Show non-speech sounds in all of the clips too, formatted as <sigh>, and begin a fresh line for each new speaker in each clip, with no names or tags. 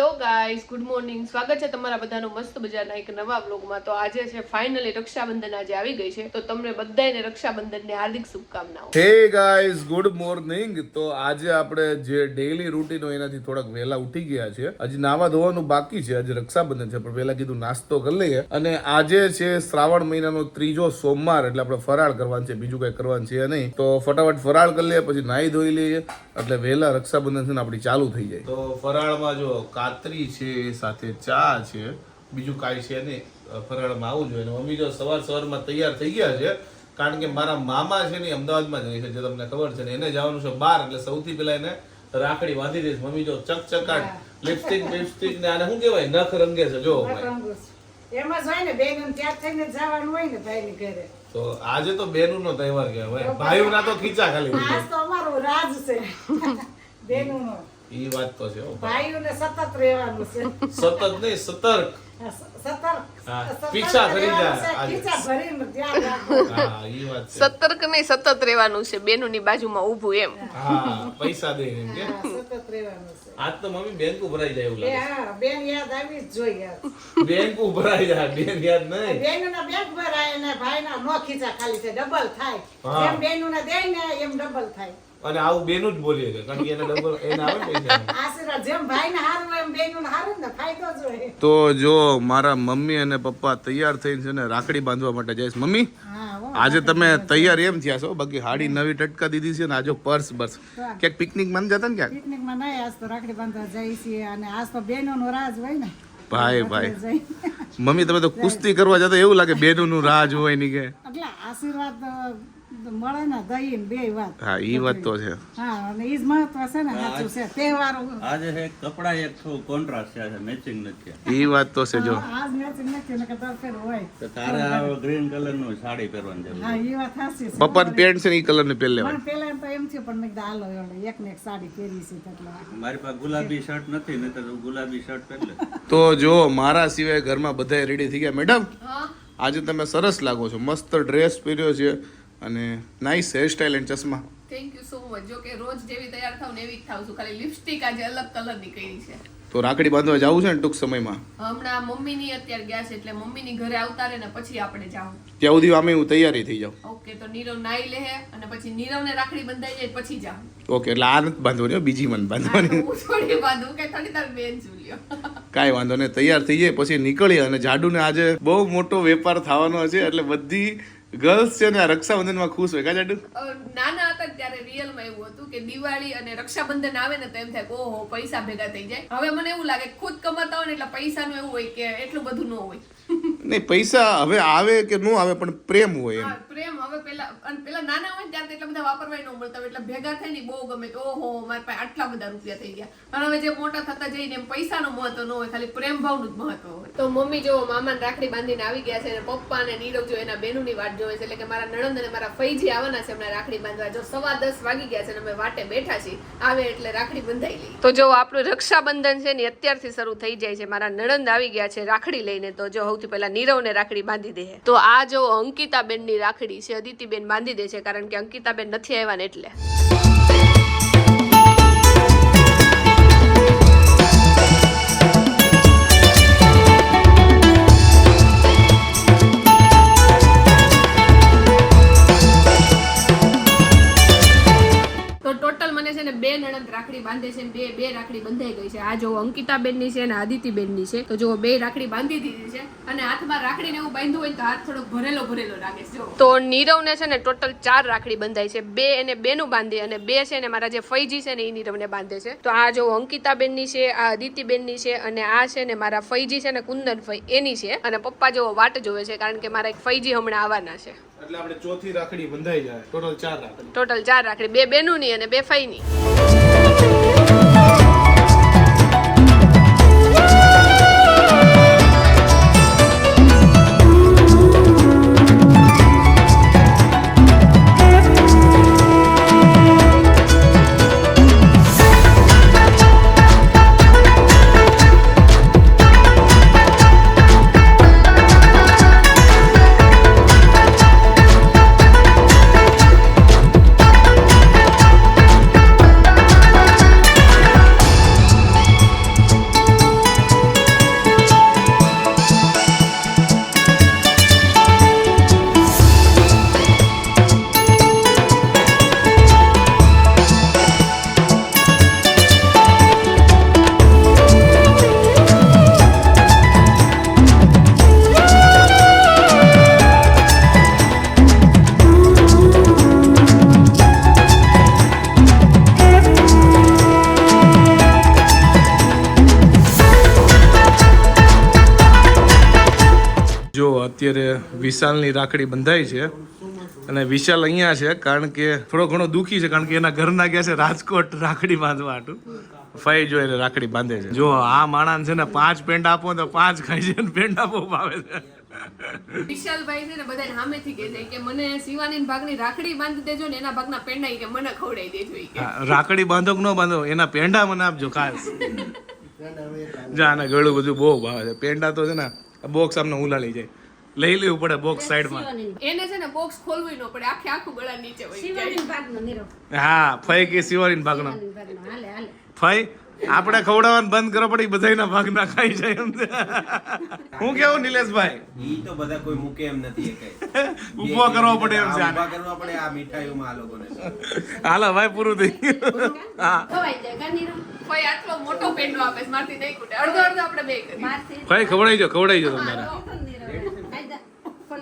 Hello guys good morning સ્વાગત છે તમારા બધાનો મસ્ત મજાના એક નવા બ્લોગમાં તો આજે છે ફાઇનલી રક્ષાબંધન આજે આવી ગઈ છે. તો તમને બધાને રક્ષાબંધનની હાર્દિક શુભકામનાઓ.
હે ગાઈઝ ગુડ મોર્નિંગ તો આજે આપણે જે ડેઈલી રૂટીન હોય એનાથી થોડાક વહેલા ઉઠી ગયા છે. હજી નાવા ધોવાનું બાકી છે આજે રક્ષાબંધન છે પણ પહેલા કીધું નાસ્તો કરી લઈએ. અને આજે છે શ્રાવણ મહિનાનો ત્રીજો સોમવાર એટલે આપણે ફરાળ કરવાનું છે બીજું કઈ કરવાનું છે નહીં. તો ફટાફટ ફરાળ કરી લઈએ પછી નાહી ધોઈ લઈએ એટલે વહેલા રક્ષાબંધન છે ને આપણી ચાલુ થઈ જાય. તો ફરાળમાં જો કાતરી છે સાથે ચા છે. બીજું કાંઈ છે નહીં. ફરાળમાં આવવું જોઈએ મમ્મી જો સવાર સવારમાં તૈયાર થઈ ગયા છે કારણ કે મારા મામા છે ને અમદાવાદમાં જાય છે જે તમને ખબર છે ને એને જવાનું છે બહાર એટલે સૌથી પહેલા એને રાખડી બાંધી દઈશ. મમ્મી જો ચકચકાટ લિપસ્ટિક લિપસ્ટિક ને આને શું કહેવાય? નખ રંગે છે જો ભાઈ.
એમાં જ ને બેન ત્યાર થઈને જવાનું હોય ને ભાઈ ઘરે.
તો આજે તો બેનું નો તહેવાર કહેવાય. ભાઈઓ ના તો ખીચા ખાલી
આજ તો અમારું રાજ છે. <laughs> બેનું નો
ઈ વાત તો છે
ભાઈઓને સતત રહેવાનું છે.
સતત નહીં સતર્ક.
ખીચા ભરીને ધ્યાન રાખવું.
હા ઈ વાત છે.
સતર્ક નહીં સતત રહેવાનું છે બેનુની બાજુમાં ઊભું એમ.
પૈસા દે એમ કે.
સતત રહેવાનું છે.
આજ તો મમ્મી બેંક ભરાઈ જાય એવું લાગે
બેન યાદ આવી જ જોઈએ
બેંક ભરાઈ જાય બેંક યાદ નહીં.
બેનના બેંક ભરાય ને ભાઈના નો ખીચા ખાલી છે ડબલ થાય.
એમ
બેન બેનના દે ને એમ ડબલ થાય.
અને આવું બેનું જ બોલીએ છે કારણ કે એને ડબલ એને આવે ને <laughs> પૈસા
ને
તો જો મારા મમ્મી અને પપ્પા તૈયાર થઈને છે ને રાખડી બાંધવા માટે જઈશ મમ્મી આજે તમે તૈયાર એમ થયા છો બાકી હાડી નવી ટટકા દીધી છે ને આજે પર્સ બર્સ. ક્યાંક પિકનિકમાં જતા ને ક્યાંક?
પિકનિકમાં નહીં આજ તો રાખડી બાંધવા જઈ છીએ અને આજ તો બહેનોનો રાજ હોય ને.
ભાઈ ભાઈ. <laughs> મમ્મી તમે તો કુસ્તી કરવા જતા એવું લાગે બેનો નું રાજ હોયની કે. <laughs>
એટલે આશીર્વાદ મળે ને દઈ બે વાત.
હા ઈ વાત તો છે.
હા અને ઈ જ મહત્વ છે ને સાચું છે. તહેવાર.
આજે છે કપડા એક છો કોન્ટ્રાસ્ટ છે મેચિંગ નથી.
ઈ વાત તો છે જો.
આજ મેચિંગ નથી ને કદાચ ફેર હોય.
તો તારે આ ગ્રીન કલરનું સાડી પહેરવાની જરૂર
હા ઈ વાત સાચી છે.
પપ્પા પેન્ટ છે ને ઈ કલરની પહેરી લેવાય
પણ પેલા તો એમ છે પણ મેં કીધું હાલો એક ને એક સાડી પહેરી છે એટલે
મારી પાસે ગુલાબી શર્ટ નથી તો ગુલાબી શર્ટ પહેરી લે.
તો જો મારા સિવાય ઘરમાં બધા રેડી થઈ ગયા મેડમ આજે તમે સરસ લાગો છો. મસ્ત ડ્રેસ પહેર્યો છે અને નાઇસ હેરસ્ટાઇલ એન્ડ ચશ્મા.
થેન્ક યુ સો મચ જો કે રોજ જેવી તૈયાર થાઉં ને એવી જ થાઉં છું. ખાલી લિપસ્ટિક આજે અલગ કલરની કરી છે.
તો રાખડી બાંધવા જવું છે ને ટૂંક સમયમાં?
હમણાં મમ્મીની અત્યારે ગયા છે એટલે મમ્મીની ઘરે આવતા રહે ને પછી આપણે જાઉં.
ત્યાં સુધી આમે હું તૈયારી થઈ જાઉં.
ઓકે તો નીરવ નાઈ લે અને પછી નીરવને રાખડી બંધાઈ જાય પછી જાઉં.
ઓકે એટલે આ નથી બાંધવાની બીજી મને બાંધવાની.
હું થોડી બાંધું કે થોડી તાર બેન જુલિયો
કાંઈ વાંધો નહીં, તૈયાર થઈ જાય, પછી નીકળીએ. અને જાડુને આજે બહુ મોટો વેપાર થવાનો છે, એટલે બધી ગર્લ્સ છે ને આ રક્ષાબંધનમાં ખુશ હોય. કા જાડુ?
નાના હતા ત્યારે રિયલમાં એવું હતું કે દિવાળી અને રક્ષાબંધન આવે ને તો એમ થાય ઓહો, પૈસા ભેગા થઈ જાય. હવે મને એવું લાગે ખુદ કમાતા હોય ને એટલે પૈસાનું એવું હોય કે એટલું બધું ન હોય.
નહીં પૈસા હવે આવે કે ન આવે પણ પ્રેમ હોય એમ.
પ્રેમ હવે પેલા અને પેલા નાના હોય ત્યારે એટલા બધા વાપરવાય ન મળતા હોય. એટલે ભેગા થાય ને બહુ ગમે. કે ઓહો મારા પાસે આટલા બધા રૂપિયા થઈ ગયા. અને હવે જે મોટા થતા જઈને એમ પૈસાનું મહત્વ ન હોય ખાલી પ્રેમ ભાવનું જ મહત્વ હોય. તો મમ્મી જો મામાને રાખડી બાંધીને આવી ગયા છે અને પપ્પા અને નીરવ જો એના બેનુની વાટ જોવે છે. એટલે કે મારા નણંદ અને મારા ફઈજી આવવાના છે હમણાં રાખડી બાંધવા. જો સવા દસ વાગી ગયા છે અને અમે વાટે બેઠા છીએ. આવે એટલે રાખડી બંધાઈ લઈ તો જો આપણું રક્ષાબંધન છે ને અત્યારથી શરૂ થઈ જાય છે. મારા નણંદ આવી ગયા છે રાખડી લઈને. તો જો સૌથી પહેલા નીરવને રાખડી બાંધી દે તો આ જો અંકિતાબેનની રાખડી છે, અદિતિબેન બાંધી દે છે, કારણ કે અંકિતાબેન નથી આવ્યા ને એટલે. આ અંકિતાબેનની છે અને આદિતિબેનની છે. તો જો બે રાખડી બાંધી દીધી છે અને હાથમાં રાખડીને એવું બાંધ્યું હોય તો હાથ થોડો ભરેલો ભરેલો લાગે છે. તો નીરવને છે ને ટોટલ ચાર રાખડી બંધાય છે. બે એને બેનું બાંધે અને બે છે ને મારા જે ફૈજી છે ને એ નીરવને બાંધે છે. તો આ જો અંકિતાબેનની છે આ આદિતિબેનની છે અને આ છે ને મારા ફૈજી છે ને કુંદન ફઈ એની છે. અને પપ્પા જેવો વાટ જોવે છે કારણ કે મારા એક ફૈજી હમણાં આવવાના છે.
એટલે આપણે ચોથી રાખડી બંધાઈ જાય. ટોટલ ચાર રાખડી.
ટોટલ ચાર રાખડી બે બેનુંની અને બે ફઈની
અત્યારે વિશાલની રાખડી બંધાઈ છે. અને વિશાલ અહીંયા છે કારણ કે થોડો ઘણો દુઃખી છે કારણ કે એના ઘરના ગયા છે રાજકોટ રાખડી બાંધવા હાટું. ફાઈ જો એને રાખડી બાંધે છે. જો આ માણસ છે ને પાંચ પેન્ટ આપો તો પાંચ ખાઈ છે ને પેન્ટ આપો ભાવે છે.
વિશાલભાઈ છે ને બધાને સામેથી કહે છે કે મને શિવાની ભાગની રાખડી બાંધી દેજો ને એના ભાગના પેંડા કે મને ખવડાવી દેજો ઈ કે.
હા, રાખડી બાંધો કે ન બાંધો એના પેંડા મને આપજો ખાસ. જા આને ગળું બધું બહુ ભાવે છે. પેંડા તો છે ને બોક્સ આમને ઉલાળી જાય. લઈ લેવું પડે બોક્સ સાઈડમાં
એને છે ને બોક્સ ખોલવું ન પડે આખે આખું ગળા નીચે હોય.
હા ફઈ કે શિવારીન ભાગનો.
ભાગનો. હાલે હાલે.
ફઈ આપણે ખવડાવવાનું બંધ કરો પડી ભાગ ભાગના ખાઈ જાય એમ. હું કેવું નિલેશભાઈ?
ઈ તો બધા કોઈ મૂકે એમ નથી કઈ. <laughs>
કરવો પડે એમ છે
ઊભો કરવો પડે આ મીઠાઈઓમાં આ લોકોને.
હાલો ભાઈ પૂરું થઈ ગયું. હા.
ખવાઈ જાય કા નીરવ
કોઈ આટલો મોટો પેંડો આપે મારથી નહીં કુટે અડધો અડધો આપણે બે કરી
મારથી
ભાઈ ખવડાવી જો ખવડાઈ જો તમારે.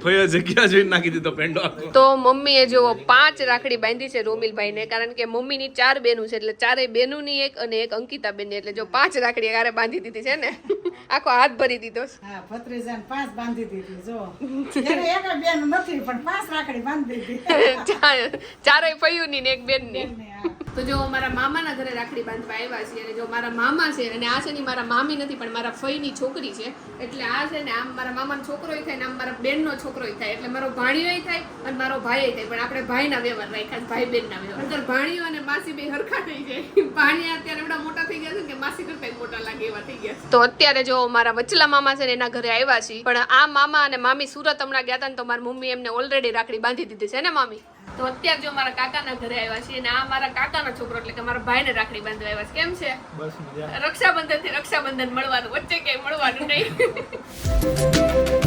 ફઈ જગ્યા જોઈને નાખી દીધો પેંડો
તો મમ્મીએ જો પાંચ રાખડી બાંધી છે રોમિલભાઈને કારણ કે મમ્મીની ચાર બેનું છે એટલે ચારેય બેનુંની એક અને એક અંકિતા બેનની એટલે જો પાંચ રાખડી હારે બાંધી દીધી છે ને આખો હાથ ભરી દીધો છે.
હા ભત્રીજાને પાંચ બાંધી દીધી જો. એને એક બેન નથી પણ પાંચ રાખડી બાંધી દીધી. <laughs>
ચારેય ફયુની ને એક બેનની. તો જો મારા મામાના ઘરે રાખડી બાંધવા આવ્યા છે અને જો મારા મામા છે અને આ છે ને મારા મામી નથી પણ મારા ફઈની છોકરી છે એટલે આ છે ને આમ મારા મામાનો છોકરો થાય ને આમ મારા બેનનો છોકરો થાય એટલે મારો ભાણિયોય થાય અને મારો ભાઈ થાય. પણ આપણે ભાઈના વ્યવહાર રાખ્યા ભાઈ બેનના વ્યવહાર. અંદર ભાણિયો અને માસી બે હરખા થઈ જાય <laughs> ભાણિયા અત્યારે એવડા મોટા થઈ ગયા છે કે માસી કરતા મોટા લાગે એવા થઈ ગયા છે. તો અત્યારે જો મારા વચલા મામા છે ને એના ઘરે આવ્યા છીએ પણ આ મામા અને મામી સુરત હમણાં ગયા હતા ને તો મારી મમ્મી એમને ઓલરેડી રાખડી બાંધી દીધી છે ને મામી? તો અત્યારે જો મારા કાકાના ઘરે આવ્યા છીએ અને આ મારા કાકાનો છોકરો એટલે કે મારા ભાઈને રાખડી બાંધવા આવ્યા છે. કેમ છે? રક્ષાબંધનથી રક્ષાબંધન મળવાનું વચ્ચે ક્યાંય મળવાનું નહીં.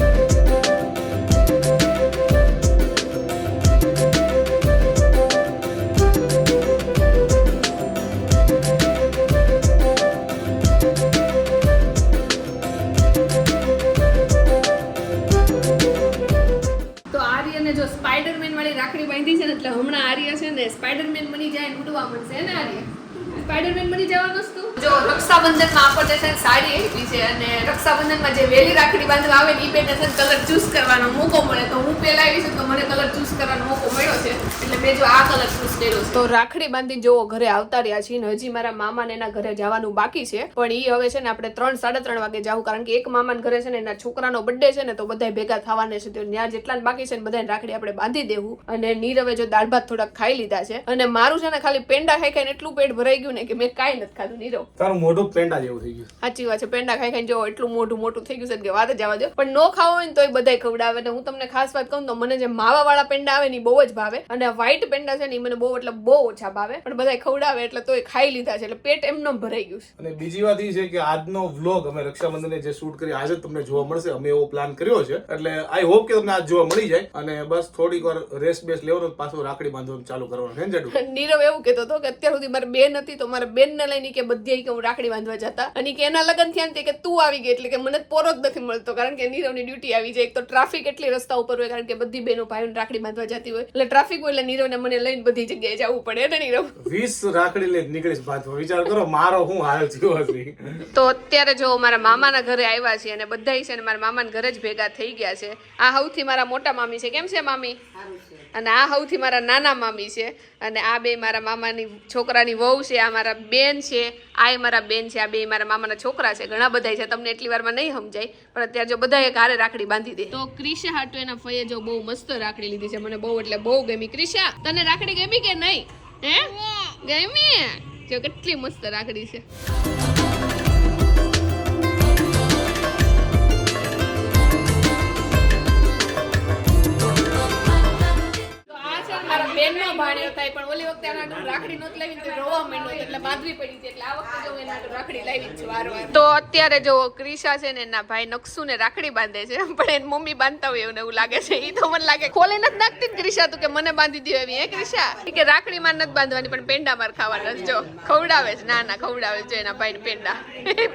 <laughs> સ્પાઈડરમેન વાળી રાખડી બાંધી છે ને, એટલે હમણાં આર્ય છે ને, સ્પાઈડરમેન બની જાય ઉડવા મળશે ને આર્ય? સ્પાઈડરમેન બની જવાનું જ તું. જો રક્ષાબંધનમાં આપણને છે ને સાડી આવી છે અને રક્ષાબંધનમાં જે વેલી રાખડી બાંધવા આવે ને એ બેને છે કલર ચૂઝ કરવાનો મોકો મળે. તો હું પેલા આવી છું તો મને કલર ચૂઝ કરવાનો મોકો મળ્યો છે. એટલે મેં જો આ કલર ચૂઝ કર્યો તો રાખડી બાંધી જોવો, ઘરે આવતા રહ્યા છીએ ને હજી મારા મામાને એના ઘરે જવાનું બાકી છે. પણ એ હવે છે ને આપણે ત્રણ, સાડા ત્રણ વાગે જવું કારણ કે એક મામાના ઘરે છે ને એના છોકરાનો બર્થડે છે ને તો બધા ભેગા થવાના છે. તો ત્યાં જેટલા બાકી છે ને બધાને રાખડી આપણે બાંધી દેવું. અને નીરવે જો દાળ ભાત થોડાક ખાઈ લીધા છે. અને મારું છે ને ખાલી પેંડા ખાઈ ખાઈને એટલું પેટ ભરાઈ ગયું ને કે મેં કાંઈ નથી ખાધું, નીરવ.
તારું મોઢું પેંડા જેવું થઈ ગયું.
સાચી વાત છે. પેંડા ખાઈ ખાઈ જો એટલું મોઢું મોટું થઈ ગયું છે કે વાત જ દો. પણ નો ખાવો હોય ને તોય બધાય ખવડાવે. ને હું તમને ખાસ વાત કહું તો મને જે માવા વાળા પેંડા આવે ને બહુ જ ભાવે. અને વ્હાઈટ પેંડા છે ને મને બહુ એટલે બહુ ઓછા ભાવે. પણ બધાય ખવડાવે એટલે તોય ખાઈ લીધા છે. એટલે પેટ એમનો ભરાઈ ગયું છે.
અને બીજી વાત એ છે કે આજનો વ્લોગ અમે રક્ષાબંધને જે શૂટ કરી આજે તમને જોવા મળશે. અમે એવો પ્લાન કર્યો છે. એટલે આઈ હોપ કે તમને આજ જોવા મળી જાય. અને બસ થોડીક વાર રેસ્ટ બેસ લેવાનો પાછો રાખડી બાંધવાનું ચાલુ કરવાનું છે
નીરવ એવું કહેતો હતો કે અત્યાર સુધી મારે બેન હતી તો મારે બેન ને લઈને કે બધી ઈ કે હું રાખડી બાંધવા જતા. અને કે એના લગ્ન થયા ને કે તું આવી ગઈ એટલે કે મને પોરો જ નથી મળતો કારણ કે નીરવની ડ્યુટી આવી જાય. એક તો ટ્રાફિક એટલી રસ્તા ઉપર હોય કારણ કે બધી બહેનો ભાઈઓને રાખડી બાંધવા જતી હોય. એટલે ટ્રાફિક હોય એટલે નીરવને મને લઈને બધી જગ્યાએ જવું પડે ને નીરવ?
વીસ રાખડી લઈને નીકળીશ બાંધવા. વિચાર કરો મારો હું હાલ થયો હશે?
તો અત્યારે જો મારા મામાના ઘરે આવ્યા છે અને બધા છે ને મારા મામાના ઘરે જ ભેગા થઈ ગયા છે. આ સૌથી મારા મોટા મામી છે. કેમ છે મામી? અને આ સૌથી મારા નાના મામી છે. અને આ બે મારા મામાની છોકરાની વહુ છે, આ મારા બેન છે, આ એ મારા બેન છે, આ બે મારા મામાના છોકરા છે. ઘણા બધા છે, તમને એટલી વારમાં નહીં સમજાય, પણ અત્યારે જો બધા એક હારે રાખડી બાંધી દે. તો ક્રિશા હાટુ એના ફઈએ જો બહુ મસ્ત રાખડી લીધી છે. મને બહુ એટલે બહુ ગમી. ક્રિશા, તને રાખડી ગમી કે નહીં? હે? ગમી? જો કેટલી મસ્ત રાખડી છે. ને બેનનો થાય પણ ઓલી વખતે આના રાખડી નહોતી લાવી તો રોવા માંડ્યો એટલે બાદરી પડી હતી એટલે આ વખતે જો એના રાખડી લાવી છે વારવાર. તો અત્યારે જો ક્રિશા છે ને એના ભાઈ નકસુ ને રાખડી બાંધે છે પણ એની મમ્મી બાંધતા હોય એવું એવું લાગે છે. એ તો મને લાગે ખોલે નથી નાખતી ક્રિશા તું કે મને બાંધી દીધી એવી હે ક્રિશા? કે રાખડી માં નથી બાંધવાની પણ પેંડા માર ખાવાના જો. ખવડાવે છે ના ના ખવડાવે છે જો એના ભાઈ ને પેંડા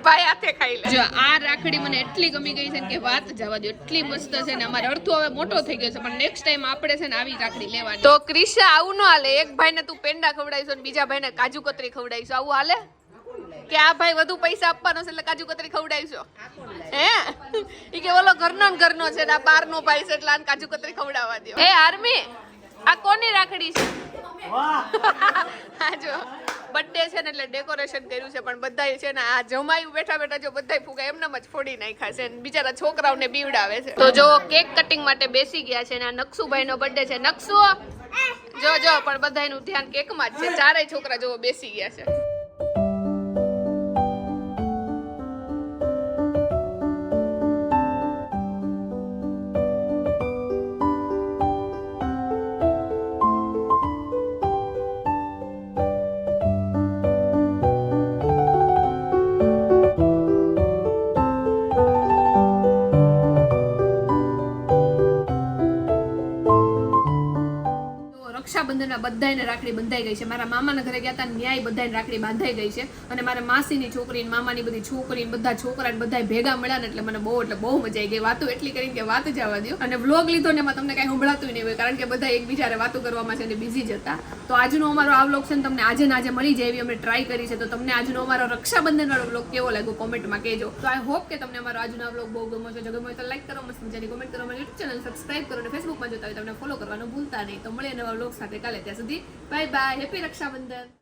ભાઈ હાથે ખાઈ લે. જો આ રાખડી મને એટલી ગમી ગઈ છે કે વાત જવા દો એટલી મસ્ત છે ને અમારે અડધો હવે મોટો થઈ ગયો છે પણ નેક્સ્ટ ટાઈમ આપણે છે ને આવી રાખડી લેવાની. તો ક્રિશા આવું ન હાલે. એક ભાઈને તું પેંડા ખવડાવીશ અને બીજા ભાઈને કાજુ કતરી ખવડાવીશ. આવું હાલે? કે આ ભાઈ વધુ પૈસા આપવાનો છે એટલે કાજુ કતરી ખવડાવીશો? હે? ઈ કે ઓલો ઘરનો ને ઘરનો છે ને બાર નો ભાઈ છે એટલે આને કાજુ કતરી ખવડાવવા દો હે આર્મી આ કોની રાખડી છે? આ જો બર્થડે છે ને એટલે ડેકોરેશન કર્યું છે પણ બધાય છે ને આ જમાયું બેઠા બેઠા જો બધાય ફૂગા એમનામ જ ફોડી નાખ્યા છે ને બિચારા છોકરાઓને બીવડાવે છે. તો જો કેક કટિંગ માટે બેસી ગયા છે ને આ નકસુભાઈ નો બર્થડે છે. નકસુ જો જો પણ બધાનું ધ્યાન કેકમાં જ છે. ચારેય છોકરા જો બેસી ગયા છે. બધાયને રાખડી બંધાઈ ગઈ છે. મારા મામાના ઘરે ગયા હતા ન્યાય બધાને રાખડી બાંધાઈ ગઈ છે. અને મારા માસીની છોકરી મામાની બધી છોકરી ને બધા છોકરાને બધા ભેગા મળ્યા ને એટલે મને બહુ એટલે બહુ મજા આવી ગઈ. વાતો એટલી કરીને કે વાત જ આવવા દો અને વ્લોગ લીધો ને એમાં તમને કઈ સંભળાતું નહીં હોય, કારણ કે બધા એકબીજાને વાતો કરવામાં છે અને બિઝી જ હતા. તો આજનો અમારો આ વ્લોગ છે તમને આજે ને આજે મળી જાય એવી અમે ટ્રાય કરી છે. તો તમને આજનો અમારો રક્ષાબંધન વાળો વ્લોગ કેવો લાગ્યો કોમેન્ટમાં કહેજો. તો આઈ હોપ કે તમને અમારો આજનો વ્લોગ બહુ ગમો છે જો ગમ્યો તો લાઈક કરો, મસ્ત મજાની કોમેન્ટ કરો. અમારી યુટ્યુબ ચેનલ સબસ્ક્રાઈબ કરો અને ફેસબુકમાં જોતા હોય તમને ફોલો કરવાનું ભૂલતા નહીં. તો મળીએ નવા વ્લોગ સાથે. કાલે ત્યાં સુધી બાય બાય હેપી રક્ષાબંધન